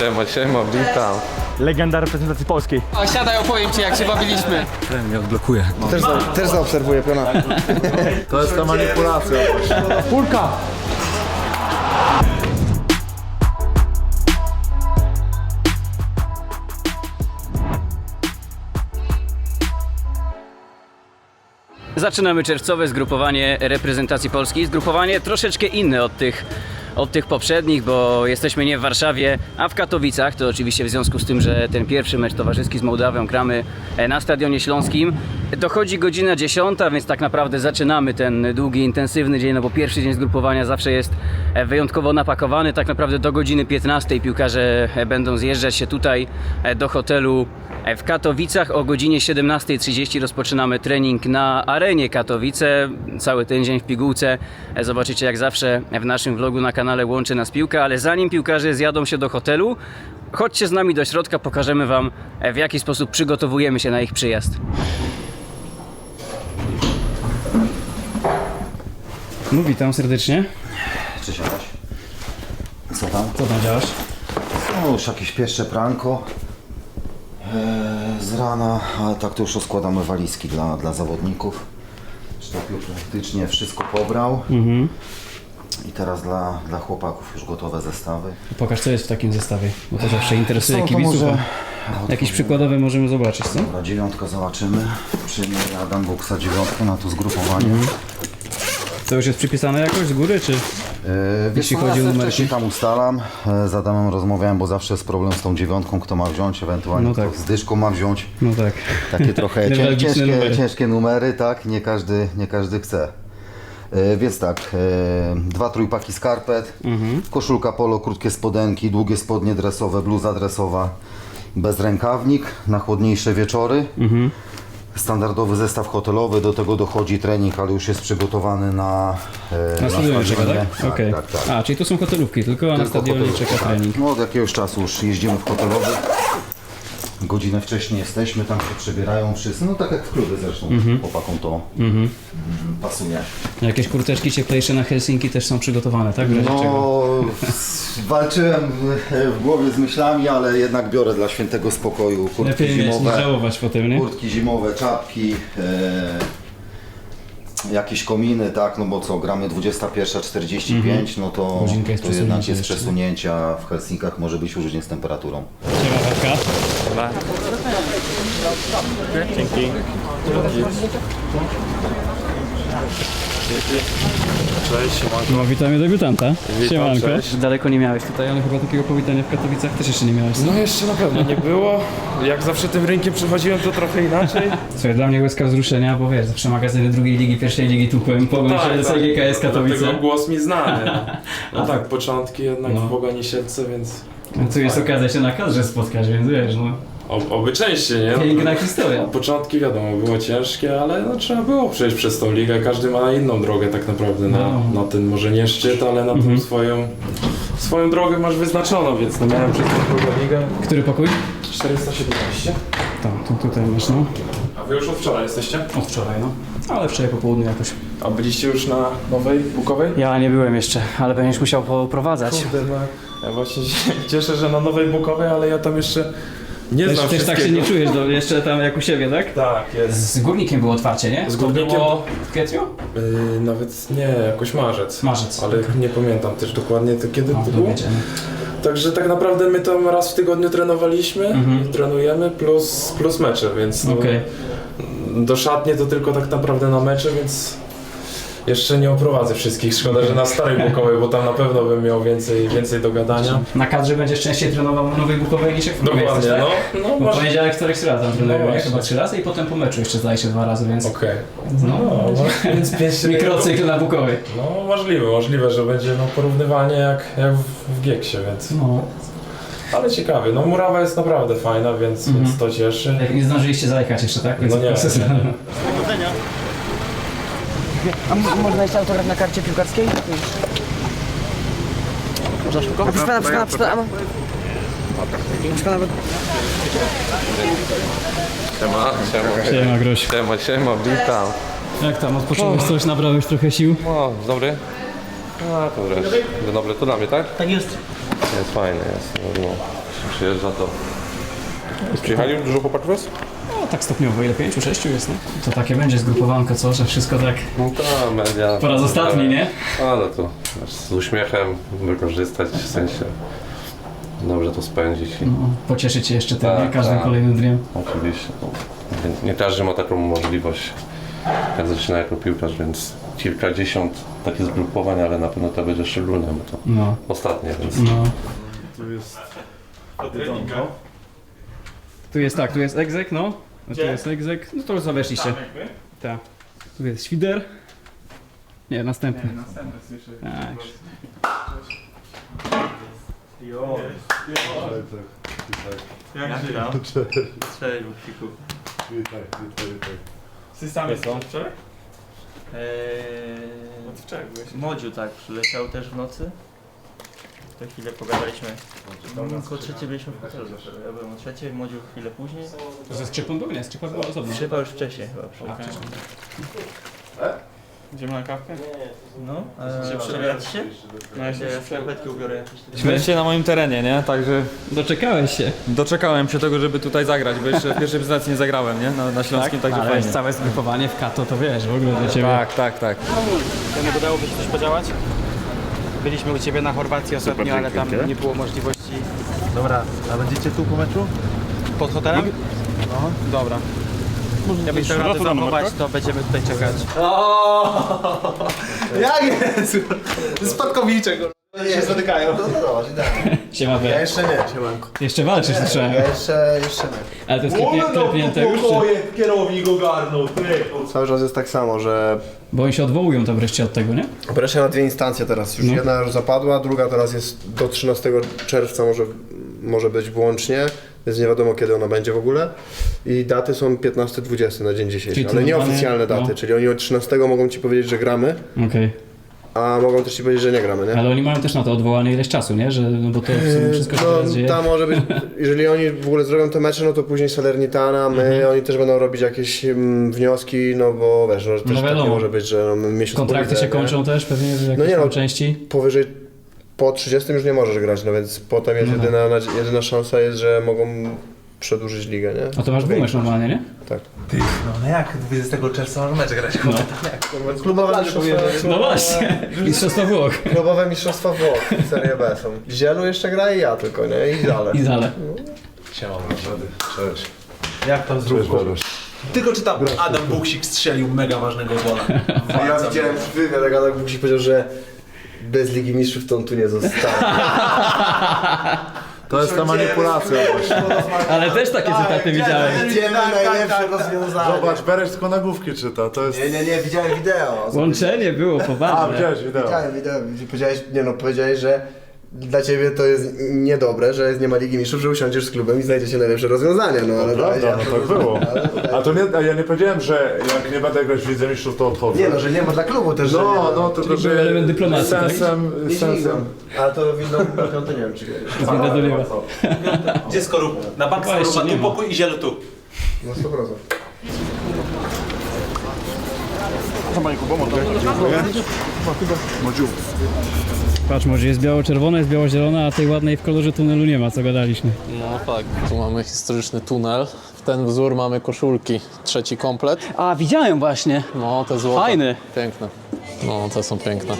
Siema, siema, witam. Legenda reprezentacji polskiej. O, siadaj, opowiem ci jak się bawiliśmy. Też, za, też zaobserwuję piona. To jest ta manipulacja. Kulka! Zaczynamy czerwcowe zgrupowanie reprezentacji polskiej. Zgrupowanie troszeczkę inne od tych, od tych poprzednich, bo jesteśmy nie w Warszawie, a w Katowicach. To oczywiście w związku z tym, że ten pierwszy mecz towarzyski z Mołdawią gramy e, na Stadionie Śląskim. Dochodzi godzina 10, więc tak naprawdę zaczynamy ten długi, intensywny dzień, no bo pierwszy dzień zgrupowania zawsze jest e, wyjątkowo napakowany. Tak naprawdę do godziny 15 piłkarze e, będą zjeżdżać się tutaj do hotelu W Katowicach o godzinie 17.30 rozpoczynamy trening na arenie Katowice. Cały ten dzień w pigułce. Zobaczycie jak zawsze w naszym vlogu na Łączy Nas Piłka, ale zanim piłkarze zjadą się do hotelu, chodźcie z nami do środka, pokażemy Wam e, w jaki sposób przygotowujemy się na ich przyjazd. No witam serdecznie. Cześć Adaś. Co tam? Co tam działasz? No już jakieś pierwsze pranko eee, z rana, ale tak to już rozkładamy walizki dla, dla zawodników. Sztab już praktycznie wszystko pobrał. I teraz dla, dla chłopaków już gotowe zestawy. Pokaż co jest w takim zestawie, bo to zawsze interesuje Co, to kibiców. może- a Jakiś przykładowy możemy zobaczyć, co? Dobra, dziewiątkę zobaczymy. Przyjmie Adam Buksa dziewiątkę na to zgrupowanie. To już jest przypisane jakoś z góry, czy? Yy, Jeśli chodzi o numerki? wcześniej tam ustalam, e, z Adamem rozmawiałem, bo zawsze jest problem z tą dziewiątką, kto ma wziąć, ewentualnie No tak. kto z dyszką ma wziąć. No tak. Takie trochę cię, ciężkie, numery. ciężkie numery, tak, nie każdy, nie każdy chce. E, Więc tak, e, dwa trójpaki skarpet, Mhm. koszulka polo, krótkie spodenki, długie spodnie dresowe, bluza dresowa, bezrękawnik na chłodniejsze wieczory. Mhm. Standardowy zestaw hotelowy, do tego dochodzi trening, ale już jest przygotowany na, e, Na stadionie czeka, tak? Okej. tak, tak. A, czyli to są hotelówki, tylko, na Tylko stadionie czeka tak. trening. No od jakiegoś czasu już jeździmy w hotelowy. Godzinę wcześniej jesteśmy, tam się przebierają wszyscy. No tak jak w klubie zresztą. Mhm. Chłopakom to mm, pasuje. Jakieś kurteczki cieplejsze na Helsinki też są przygotowane, tak? No, walczyłem w- w głowie z myślami, ale jednak biorę dla świętego spokoju kurtki Lepiej zimowe. żałować potem, nie? Kurtki zimowe, czapki, e, jakieś kominy, tak, no bo co, gramy 21.45, no to, Godzinka jest to jednak przesunięcia jest jeszcze. przesunięcia w Helsinkach, może być różnie z temperaturą. Siema, Waldka. Cześć, siemanko. No, witamy debiutanta. Witam, Siemanko. cześć. Daleko nie miałeś tutaj, ale chyba takiego powitania w Katowicach też jeszcze nie miałeś. No jeszcze na pewno nie było. Jak zawsze tym rynkiem przechodziłem, to trochę inaczej. Słuchaj, dla mnie łezka wzruszenia, bo wiesz, zawsze magazyny drugiej ligi, pierwszej ligi tupłem, pogoń się do CGKS Katowice. Dlatego głos mi znany. No tak, początki jednak No. w Pogoni Siedlce, więc No, tu jest okazja się na kadrze spotkać, więc wiesz, no. o, oby częściej, nie? Piękna historia. Początki wiadomo, było ciężkie, ale no, trzeba było przejść przez tą ligę. Każdy ma inną drogę tak naprawdę na, No. na ten może nie szczyt, ale na Mhm. tą swoją, swoją drogę masz wyznaczoną, więc no miałem przez tą drugą ligę Który pokój? 417. Tak, tu, tutaj masz, no. A wy już od wczoraj jesteście? Od wczoraj, no. Ale wczoraj po południu jakoś. A byliście już na nowej, Bukowej? Ja nie byłem jeszcze, ale będziesz musiał poprowadzać. Kurde, no, ja właśnie się cieszę, że na nowej Bukowej, ale ja tam jeszcze nie Też, znam też tak się nie czujesz, do, jeszcze tam jak u siebie, tak? Tak, jest. Z Górnikiem było otwarcie, nie? Z To Górnikiem- było w kwietniu? Yy, nawet nie, jakoś marzec. Marzec. Ale nie pamiętam też dokładnie to kiedy No, to to było. wiedziemy. Także tak naprawdę my tam raz w tygodniu trenowaliśmy, Mhm. i trenujemy plus, plus mecze, więc no, Okej. Do szatni to tylko tak naprawdę na mecze, więc jeszcze nie oprowadzę wszystkich. Szkoda, że na starej Bukowej, bo tam na pewno bym miał więcej, więcej do gadania. Na kadrze będziesz częściej trenował w Nowej Bukowej niż jak w Dokładnie, jesteś, no. tak? no Bo masz... poniedziałek, wtorek, środa tam trenujemy, No chyba trzy razy i potem po meczu jeszcze zdaje się dwa razy, więc Okej. no, No, no, więc pięć mikrocykl na Bukowej. No możliwe, możliwe, że będzie no, porównywanie jak, jak w, w Gieksie, więc... No. Ale ciekawie, no murawa jest naprawdę fajna, więc, Mhm. więc to cieszy. Jak nie zdążyliście zajechać jeszcze, tak? No nie. A m- można jeszcze autograf na karcie piłkarskiej? Można szybko? A proszę pana, proszę pana, proszę pana. Proszę pana, bo- Siema, siema. Siema Groś. Siema, siema, witam. Jak tam, odpocząłeś coś, nabrałeś trochę sił? O, dobry? A, to wreszcie. Dzień dobry, to dla mnie, tak? Tak jest. Jest fajny, jest. No, przyjeżdża, to... Przyjechali dużo chłopaków jest? No tak stopniowo, ile? Pięciu, sześciu jest, no. To takie będzie zgrupowanko, co? Że wszystko tak No to media... po raz ostatni, nie? Ale to wiesz, z uśmiechem wykorzystać, w sensie dobrze to spędzić i No, pocieszyć się jeszcze tym, nie? Tak, Każdym tak. kolejnym dniem. oczywiście no, nie, nie każdy ma taką możliwość jak zaczyna jako piłkarz, więc kilkadziesiąt takich zgrupowań, ale na pewno to będzie szczególne, bo to No, ostatnie, więc no. Tu jest Tu jest tak, tu jest egzek, no. A tu jest egzek, no to już zaweszliście. Tak. Tu jest świder. Nie, następny. Tak. Ty sami są wczoraj? Od wczoraj byłeś? Modziu tak, przyleciał też w nocy. To chwilę pogadaliśmy. No, Około trzeciej byliśmy w hotelu. Ja byłem o trzeciej, Modziu chwilę później. To ze Skrzypą był? Nie, Skrzypa była osobno. Chyba już wcześniej chyba przyjechał. Idziemy na kawkę? No, przebrać się? No ja Ja skarpetki ubiorę jakieś. Byliście na moim terenie, nie? Także Doczekałeś się. doczekałem się tego, żeby tutaj zagrać, bo jeszcze w pierwszej prezentacji nie zagrałem, nie? Na, na Śląskim, także Ale fajnie. jest całe zgrupowanie w Kato, to wiesz, w ogóle dla Ciebie. Tak, tak, tak. Nie udałoby się coś podziałać? Byliśmy u Ciebie na Chorwacji ostatnio, ale tam nie było możliwości. Dobra, a będziecie tu po meczu? Pod hotelem? No, dobra. Jakbyś chciał radę zachować, to będziemy tutaj czekać. Jak jest? Spadkowicze, Nie się zatykają. Siema, Ja we. jeszcze nie, siemanko. Jeszcze walczysz, słyszałem. Ja jeszcze, jeszcze nie. Ale to jest klepnie, klepnięte już, czy... kierownik ogarnął, ty. Cały czas jest tak samo, że Bo oni się odwołują to wreszcie od tego, nie? Wreszcie na dwie instancje teraz. Już No. jedna już zapadła, druga teraz jest do 13 czerwca może, może być włącznie, więc nie wiadomo kiedy ona będzie w ogóle. I daty są 15-20 na dzień dzisiejszy, Czyli to ale normalnie- nieoficjalne daty, no. czyli oni od 13 mogą Ci powiedzieć, że gramy, Okej. a mogą też Ci powiedzieć, że nie gramy, nie? Ale oni mają też na to odwołane ileś czasu, nie? Że, no bo to w sumie wszystko się teraz No, dzieje. tam może być, jeżeli oni w ogóle zrobią te mecze, no to później Salernitana, my, Mhm. oni też będą robić jakieś mm, wnioski, no bo wiesz, no, też No tak wiadomo. nie może być, że no, my miesiąc Kontrakty po się lidze, nie? kończą też pewnie w jakiejś No nie no. części. Powyżej, po 30 już nie możesz grać, no więc potem jest No tak. jedyna, nadzie- jedyna szansa jest, że mogą przedłużyć ligę, nie? A to masz dwumecz normalnie, nie? Tak. No jak 20 czerwca mamy mecz grać? No, Klubowe mistrzostwa, no właśnie. Mistrzostwo Włoch. klubowe mistrzostwa Włoch, Serie B są. Zielu jeszcze gra i ja tylko, nie? I dalej. I zale. Siema, Cześć. Jak tam z Tylko czy tam Adam Buksik strzelił mega ważnego gola. Ja widziałem wywiad, jak Adam Buksi powiedział, że bez Ligi Mistrzów to on tu nie zostanie. To jest ta manipulacja właśnie. Ale też takie cytaty widziałem. Idziemy najlepsze rozwiązanie. Zobacz, Beresz tylko nagłówki czyta, to jest... Nie, nie, nie, widziałem wideo. Łączenie było A, poważne. widziałeś wideo. Widziałem wideo, gdzie powiedziałeś, nie no, powiedziałeś, że dla ciebie to jest niedobre, że nie ma Ligi Mistrzów, że usiądziesz z klubem i znajdziecie najlepsze rozwiązanie, no ale Prawda, no tak było. A to nie, a ja nie powiedziałem, że jak nie będę grać w Lidze Mistrzów, to odchodzę. Nie no, że nie ma dla klubu też, No, no, tylko Czyli był że element dyplomacji, tak? sensem, Nie sensem. Ale to winno piąte nie wiem czy. Gdzie skorup? Na bank skorupa, tu pokój i zielu tu. No 100%. Patrz, może jest biało-czerwone, jest biało-zielone, a tej ładnej w kolorze tunelu nie ma, co gadaliśmy. No tak, tu mamy historyczny tunel. W ten wzór mamy koszulki, trzeci komplet. A, widziałem właśnie. No, te złote. Fajny. Piękne. No, te są piękne.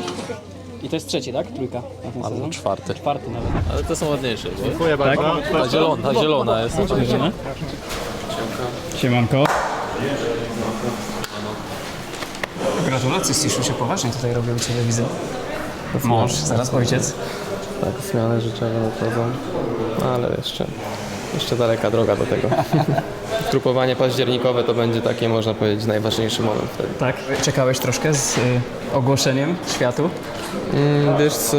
I to jest trzeci, tak? Trójka na ten Albo sezon? czwarty. Czwarty nawet. Ale te są ładniejsze. Dziękuję bardzo. Ta zielona, ta zielona jest. Siemanko. Gratulacje, Stiszu się poważnie tutaj robią u Ciebie, widzę. Mąż, zaraz ojciec. Tak, zmiany życiowe nadchodzą, ale jeszcze, jeszcze daleka droga do tego. Grupowanie październikowe to będzie takie, można powiedzieć, najważniejszy moment wtedy. Tak. Czekałeś troszkę z y, ogłoszeniem światu? Mm, wiesz co,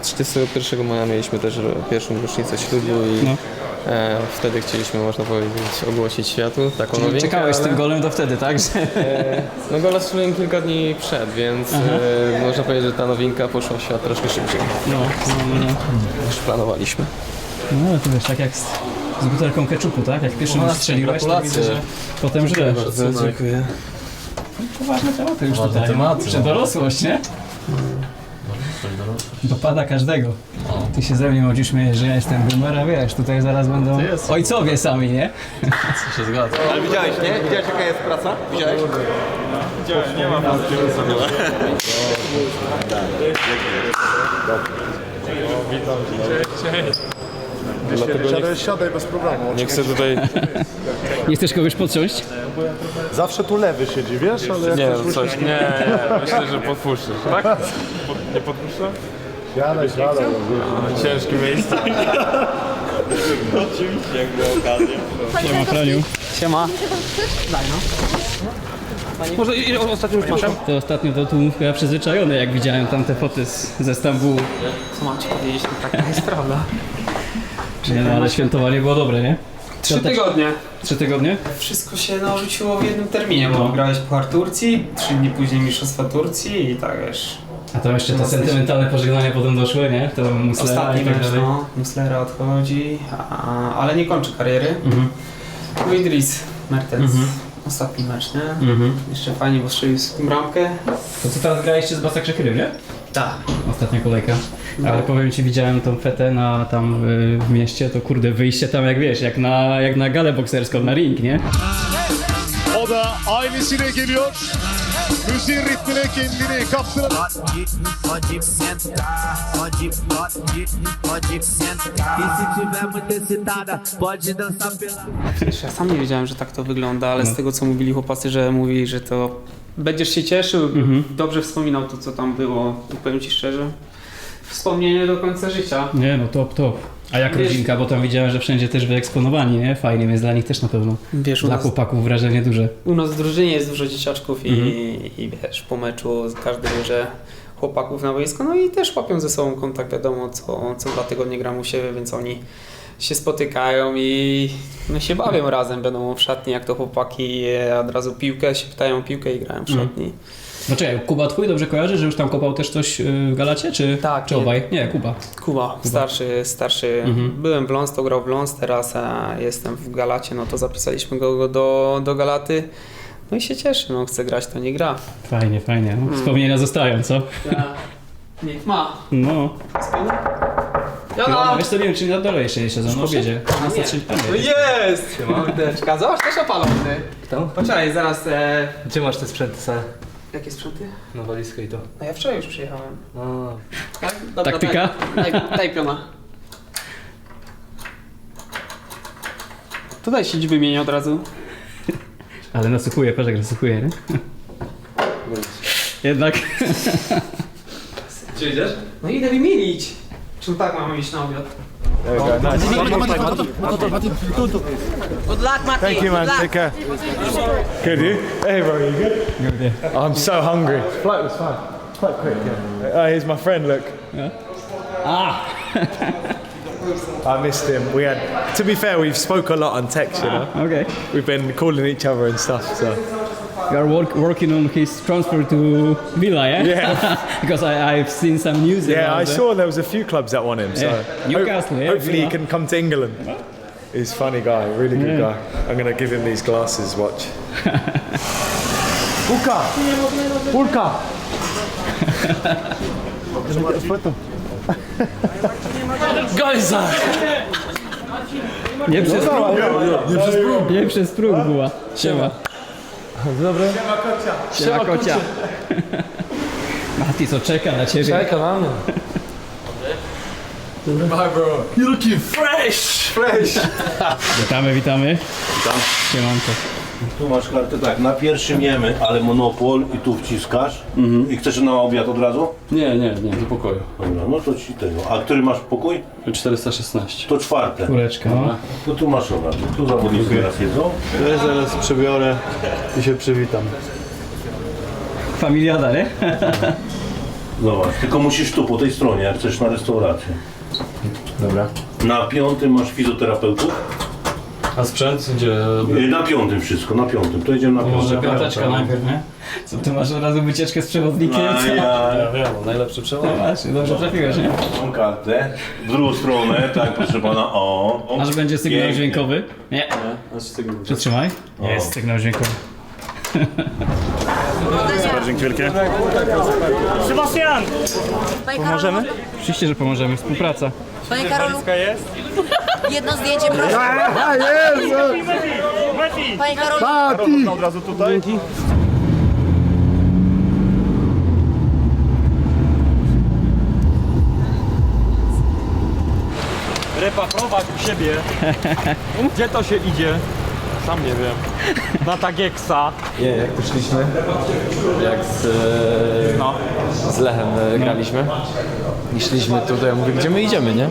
31 maja mieliśmy też pierwszą rocznicę ślubu i No. e, wtedy chcieliśmy, można powiedzieć, ogłosić światu taką Czyli nowinkę, czekałeś z ale- tym golem do wtedy, tak? Że... E, no gola strzeliłem kilka dni przed, więc e, można powiedzieć, że ta nowinka poszła w świat troszkę szybciej No, no, no. no. niż planowaliśmy. No ale to wiesz, tak jak z, z butelką keczupu, tak? Jak pierwszym No, strzeliłeś, to widzę, że potem źle. dziękuję. Poważne tematy już Poważne tutaj. tematy, no. dorosłość, nie? Dopada każdego. Ty Ty się ze mnie chodzisz śmiejesz, że ja jestem boomer, a wiesz, tutaj zaraz będą ojcowie sami, nie? się zgadza. Ale widziałeś, nie? Widziałeś jaka jest praca? Widziałeś? Widziałem, nie ma Siadaj, siadaj bez problemu. Nie chcę tutaj... Nie chcesz kogoś podciąć? Zawsze tu lewy siedzi, wiesz? Ale jak Nie, ktoś coś, nie, nie, myślę, że podpuszczysz, tak? Pod- Nie podpuszczę? Siadaj, siadaj. Ciężkie miejsce. Siema, Franiu. Siema. Może i ostatnio już masz? To ostatnio to tłumówka ja przyzwyczajony, jak widziałem tamte foty z, ze Stambułu. Co mam ci powiedzieć, to taka jest prawda. Nie no, ale świętowanie było dobre, nie? Trzy tygodnie. Trzy tygodnie? Wszystko się no, rzuciło w jednym terminie, bo grałeś Puchar Turcji, trzy dni później Mistrzostwa Turcji i tak wiesz. A tam jeszcze te sentymentalne pożegnania potem doszły, nie? To Muslera Ostatni i tak mecz, dalej. no. Muslera odchodzi, a, ale nie kończy kariery. Mhm. No i Dries Mertens. Mhm. Ostatni mecz, nie? Mhm. Jeszcze fajnie, bo strzelił bramkę. To co teraz graliście z Basa Krzykry, nie? Tak. Ostatnia kolejka. Ale powiem ci, widziałem tą fetę na, tam y, w mieście, to kurde, wyjście tam jak wiesz, jak na, jak na galę bokserską, na ring, nie? O da ailesiyle geliyor. Müziğin ritmine kendini. Wiesz, ja sam nie wiedziałem, że tak to wygląda, ale z tego co mówili chłopacy, że mówili, że to będziesz się cieszył, dobrze wspominał to, co tam było. I powiem ci szczerze, wspomnienie do końca życia. Nie no, top, top. A jak Wiesz- rodzinka, bo tam widziałem, że wszędzie też wyeksponowani, nie? Fajnie, więc dla nich też na pewno. Wiesz, u Dla nas- chłopaków wrażenie duże. U nas w drużynie jest dużo dzieciaczków i, Mhm. i wiesz, po meczu każdy bierze chłopaków na boisko, no i też łapią ze sobą kontakt, wiadomo, co, co dwa tygodnie gram u siebie, więc oni się spotykają i no, się bawią razem, będą w szatni, jak to chłopaki e, od razu piłkę, się pytają o piłkę i grają w Mhm. szatni. No czekaj, Kuba twój dobrze kojarzy, że już tam kopał też coś y, w Galacie, czy, Tak, czy nie. obaj? Nie, Kuba. Kuba, starszy, starszy. Mhm. Byłem w Lons, to grał w Lons, teraz a jestem w Galacie, no to zapisaliśmy go go do, do Galaty. No i się cieszy, no chce grać, to nie gra. Fajnie, fajnie. No, Wspomnienia zostają, co? Niech ma. No. Jana! No, wiesz co, nie wiem, czy na dole jeszcze jest sezon, na obiedzie. A, nie. 15.30 No jest! Mordeczka, zobacz, też opalony. Kto? Poczekaj, zaraz... E... Gdzie masz te sprzęty? Jakie sprzęty? Na walizkę i to. No ja wczoraj już przyjechałem. A. Tak? Dobra, Taktyka? Daj, daj, daj piona. Tutaj siedź wymienię od razu. Ale nasłuchuje, patrz jak nasłuchuje, nie? Jednak. Gdzie idziesz? No idę wymienić. Czym tak mamy iść na obiad? Good luck, Mati. Thank you, man. Take care. Good, you? Hey, bro, you good? I'm so hungry. Flight was fine. Quite quick, yeah. Oh, here's my friend, look. Ah! I missed him. We had, to be fair, we've spoke a lot on text, you know. Okay. We've been calling each other and stuff, so. You are work, working on his transfer to Villa, eh? yeah? Yeah. because I, I've seen some news Yeah, I that. saw there was a few clubs that want him, so. Yeah. Newcastle, yeah, Hopefully he can come to England. He's a funny guy, really good Yeah. guy. I'm gonna give him these glasses, watch. Urka! Urka! Gojza! Nie przez próg. Nie przez próg. Nie przez próg była. Siema. Dobry. Siema kocia. Mati co czeka na ciebie. Czeka na mnie. Hi bro. You looking fresh! Fresh! Witamy, witamy. Witam. Siemanko. Tu masz kartę tak, na pierwszym jemy, ale monopol i tu wciskasz. I chcesz na obiad od razu? Nie, nie, nie, do pokoju. Dobra, no to ci tego. A który masz pokój? 416. To czwarte. Kuleczka, no. To tu masz obiad. Tu zawodnicy teraz jedzą. Ja zaraz przebiorę i się przywitam. Familiada, nie? Zobacz, tylko musisz tu po tej stronie, jak chcesz na restaurację. Dobra. Na piątym masz fizjoterapeutów. A sprzęt gdzie? Y, Na piątym wszystko, na piątym. To idziemy na piątym. Może piąteczka najpierw, nie? Co, ty masz od razu wycieczkę z przewodnikiem? A co? ja Ja wiem, no, najlepszy No przełom. właśnie, dobrze trafiłeś, nie? mam kartę. W drugą stronę, tak proszę pana, o. o. Aż będzie sygnał Pięknie. dźwiękowy? Nie. Znaczy tego Przytrzymaj. Jest sygnał dźwiękowy. Super, dzięki wielkie. Sebastian! Pomożemy? Oczywiście, że pomożemy. Współpraca. Panie Karolu, jest? Jedno zdjęcie proszę. Panie Karolu, od razu tutaj. Repa prowadź u siebie. Gdzie to się idzie? Sam nie wiem. Na Tagieksa. Nie, jak tu szliśmy, jak z, e, No. z Lechem e, graliśmy i szliśmy tutaj, ja mówię, gdzie my idziemy, nie?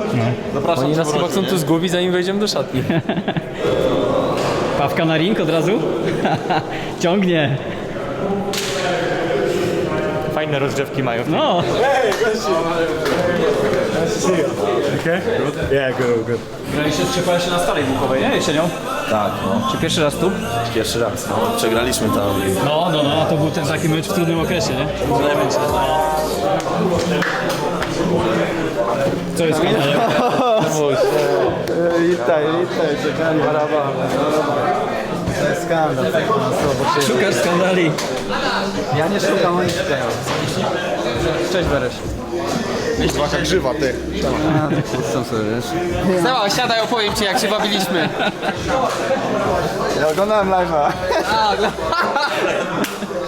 Zapraszam Oni nas chyba chcą tu zgubić, zanim wejdziemy do szatni. Pawka na ring od razu? Ciągnie. Fajne rozgrzewki mają. No. Okay? Yeah, good, good. Graliście, się na starej bukowej, nie? Jesienią? Tak, no. Czy pierwszy raz tu? Pierwszy raz, no. Przegraliśmy tam. No, no, no, to był ten taki mecz w trudnym okresie, nie? Co jest? Witaj, witaj, czekali. Maraba, To jest skandal, tak na słowo Szukasz skandali. Ja nie szukam, oni szukają. Cześć Bereś. Jaka grzywa, ty. Co sobie wiesz? Seba, siadaj, opowiem ci jak się bawiliśmy. Ja oglądałem live'a. A.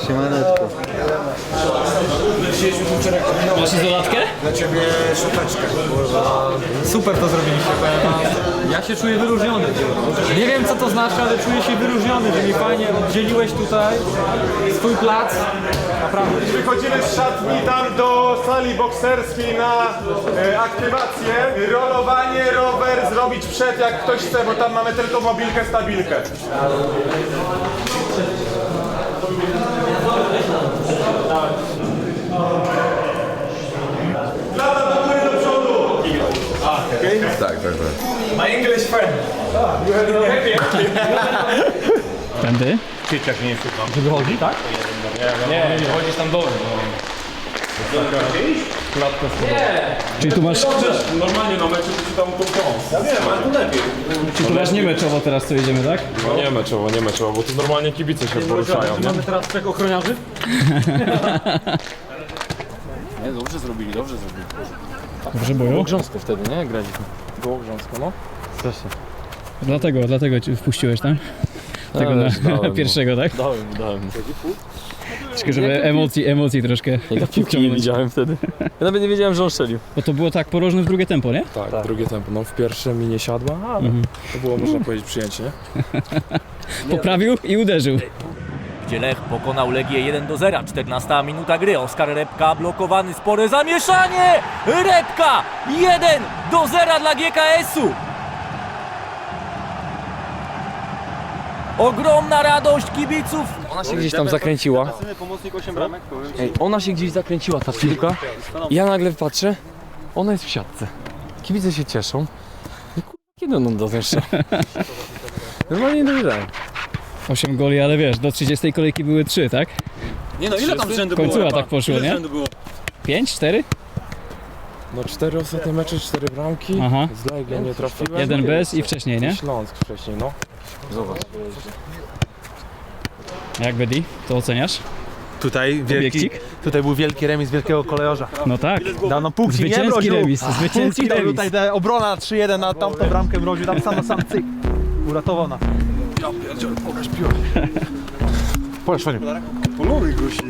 Siemaneczko. Masz izolatkę? Dla ciebie szopeczkę. Super to zrobiliście, powiem wam. Ja się czuję wyróżniony. Nie wiem co to znaczy, ale czuję się wyróżniony, że mi fajnie oddzieliłeś tutaj swój plac. Naprawdę. Wychodzimy z szatni tam do sali bokserskiej na e, aktywację. Rolowanie, rower zrobić przed jak ktoś chce, bo tam mamy tylko mobilkę, stabilkę. Lata do góry do przodu. Tak, tak, tak. My English friend. You have no Tędy? Dzieciak nie jest chyba. Żeby chodzi, tak? Nie, nie, chodzisz tam dołem. Klatkę Czyli tu masz... Normalnie na meczu to ci tam tą. Ja wiem, ale tu lepiej. Czyli tu masz nie meczowo teraz co jedziemy, tak? No nie meczowo, nie meczowo, bo tu normalnie kibice się poruszają, nie? Mamy teraz trzech ochroniarzy? Nie, dobrze zrobili, dobrze zrobili. Dobrze boją? Było grząsko wtedy, nie? Graliśmy. Było grząsko, no. Strasznie. Dlatego, dlatego cię wpuściłeś, tak? Tego na, Ależ dałem, no. pierwszego, tak? Dałem, dałem. Tylko żeby emocji, emocji troszkę Ja piłki nie widziałem wtedy. Ja nawet nie wiedziałem, że on strzelił. Bo to było tak porożne w drugie tempo, nie? Tak, drugie tempo. No w pierwsze mi nie siadła, ale Mhm. to było można powiedzieć przyjęcie, nie? Poprawił i uderzył. gdzie Lech pokonał Legię 1 do 0. 14 minuta gry. Oskar Repka blokowany, spore zamieszanie! Repka 1 do 0 dla GKS-u. Ogromna radość kibiców. Ona się gdzieś tam zakręciła. Pomocnik 8 bramek. Ej, ona się gdzieś zakręciła, ta piłka. Ja nagle patrzę, ona jest w siatce. Kibice się cieszą. I kur... kiedy on ten strzał? Normalnie nie dojrzałem. 8 goli, ale wiesz, do 30 kolejki były 3, tak? Nie no, ile tam rzędu było? Końcówka tak poszło, Ile nie? rzędu było? 5, 4? No cztery ostatnie mecze, cztery bramki. Aha. Z Legią nie trafiłem. Jeden bez i wcześniej, nie? Śląsk wcześniej, no. Zobacz. Jak Bedi, to oceniasz? Tutaj wielki, Obiekcik? tutaj był wielki remis wielkiego kolejorza. No tak. Dano nie Zwycięski remis, zwycięski remis. Tutaj ta obrona 3-1 na tamtą bramkę mroził, tam sam na sam cyk. Uratował nas. Ja pierdziel, pokaż piłkę. Pokaż fajnie. Poluruj gusik.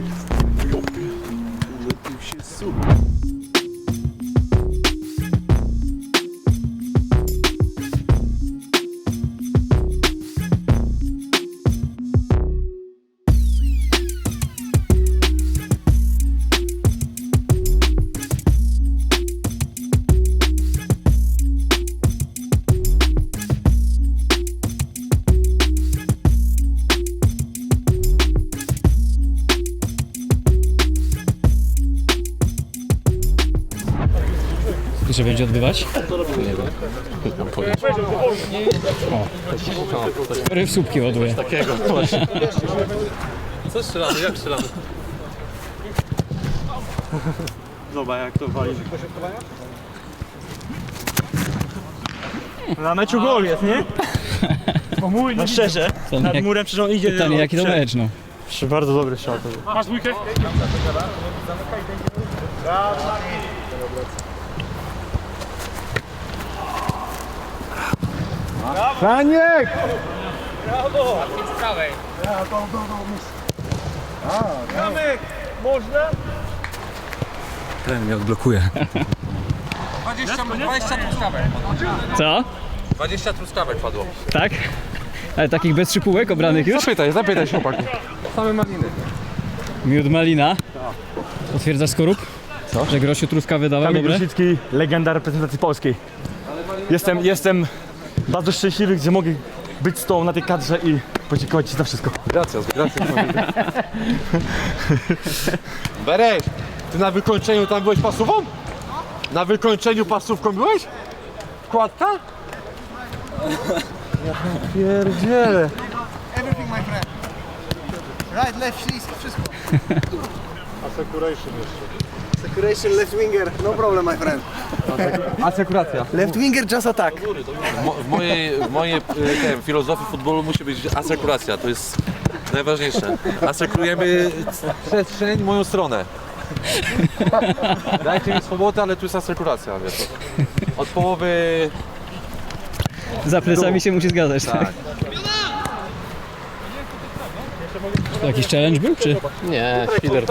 Będzie odbywać? Nie wiem. Nie mam pojęcia. O, ryb słupki ładuje. Takiego, właśnie. Co strzelamy? Jak strzelamy? Zobacz jak to wali. Na meczu gol jest, nie? No szczerze. Nad jak- murem przecież on idzie. Pytanie, jaki to mecz, no. Jeszcze bardzo dobry strzał to był. Masz dwójkę? Franiek! Brawo! Z prawej. Kamek! Można? Ten mnie odblokuje. 20, 20 truskawek. Co? 20 truskawek padło. Tak? Ale takich bez szypułek obranych już? Zapytaj, zapytaj się chłopaki. Same maliny. Miód malina. Potwierdzasz skorup? Co? Że Grosiu truskawy dawał, Kamil dobre? Grosicki, legenda reprezentacji polskiej. Jestem, jestem bardzo szczęśliwy, gdzie mogę być z tobą na tej kadrze i podziękować ci za wszystko. Gracias, gracias. Berek, ty na wykończeniu tam byłeś pasówą? Na wykończeniu pasówką byłeś? Wkładka? Ja pierdzielę. Everything, my friend. Right, left, wszystko. Assecuration jeszcze. Securation, left winger, no problem, my friend. Asekuracja. Left winger, just attack. W mojej, w mojej e, ten, filozofii futbolu musi być asekuracja, to jest najważniejsze. Asekurujemy przestrzeń w moją stronę. Dajcie mi swobodę, ale tu jest asekuracja, wiesz. Od połowy... Za plecami się musi zgadzać, tak? To jakiś challenge był, czy? Nie, świder.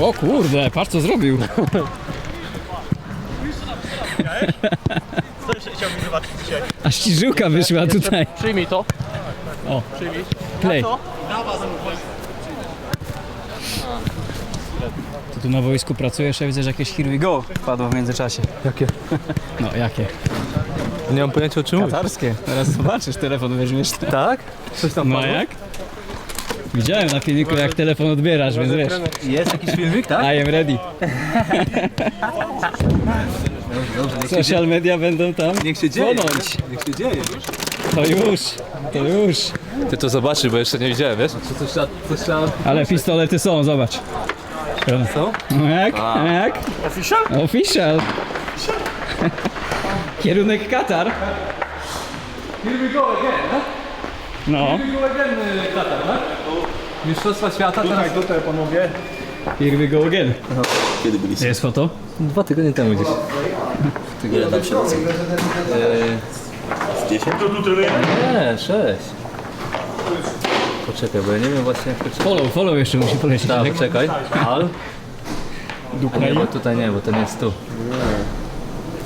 O kurde, patrz co zrobił. Chciałbym zobaczyć dzisiaj. Aż ci żyłka wyszła tutaj. Przyjmij to. O, Przyjmij. play. Ty tu na wojsku pracujesz, ja widzę, że jakieś here we go wpadło w międzyczasie. Jakie? No, jakie? Nie mam pojęcia o czym mówisz. Katarskie. Teraz zobaczysz, telefon weźmiesz. Tak? Coś tam No padło? jak? Widziałem na filmiku, jak telefon odbierasz, więc wiesz. Jest jakiś filmik, tak? I am ready. Social media będą tam Niech się dzieje. płonąć. Niech się dzieje. To już, to już. Ty to zobaczysz, bo jeszcze nie widziałem, wiesz? Trzeba, trzeba... Ale pistolety są, zobacz. Co? No jak? A. Jak? Official? Official. Kierunek Katar. Here we go again, no? No. Here we go again, y, Katar, tak? Mistrzostwa świata Tutaj, tutaj panowie. Here we go again. Kiedy byliście? Jest foto? Dwa tygodnie temu gdzieś. Ile tam się Z 10? To tu trenujemy? Nie, sześć. Poczekaj, bo ja nie wiem właśnie jak to Follow, follow jeszcze musi polecieć. Tak, czekaj. Al? Dupla Nie, bo tutaj nie, bo ten jest tu.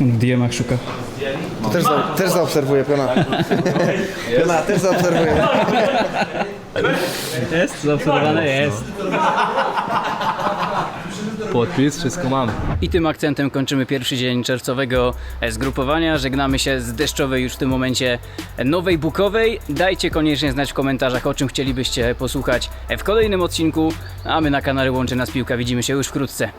W DM-ach szuka. To też, za, też zaobserwuję, piona. Piona, też zaobserwuję. Jest, zaobserwowane jest. Podpis, wszystko mamy. I tym akcentem kończymy pierwszy dzień czerwcowego zgrupowania. Żegnamy się z deszczowej już w tym momencie nowej bukowej. Dajcie koniecznie znać w komentarzach, o czym chcielibyście posłuchać w kolejnym odcinku. A my na kanale Łączy Nas Piłka widzimy się już wkrótce.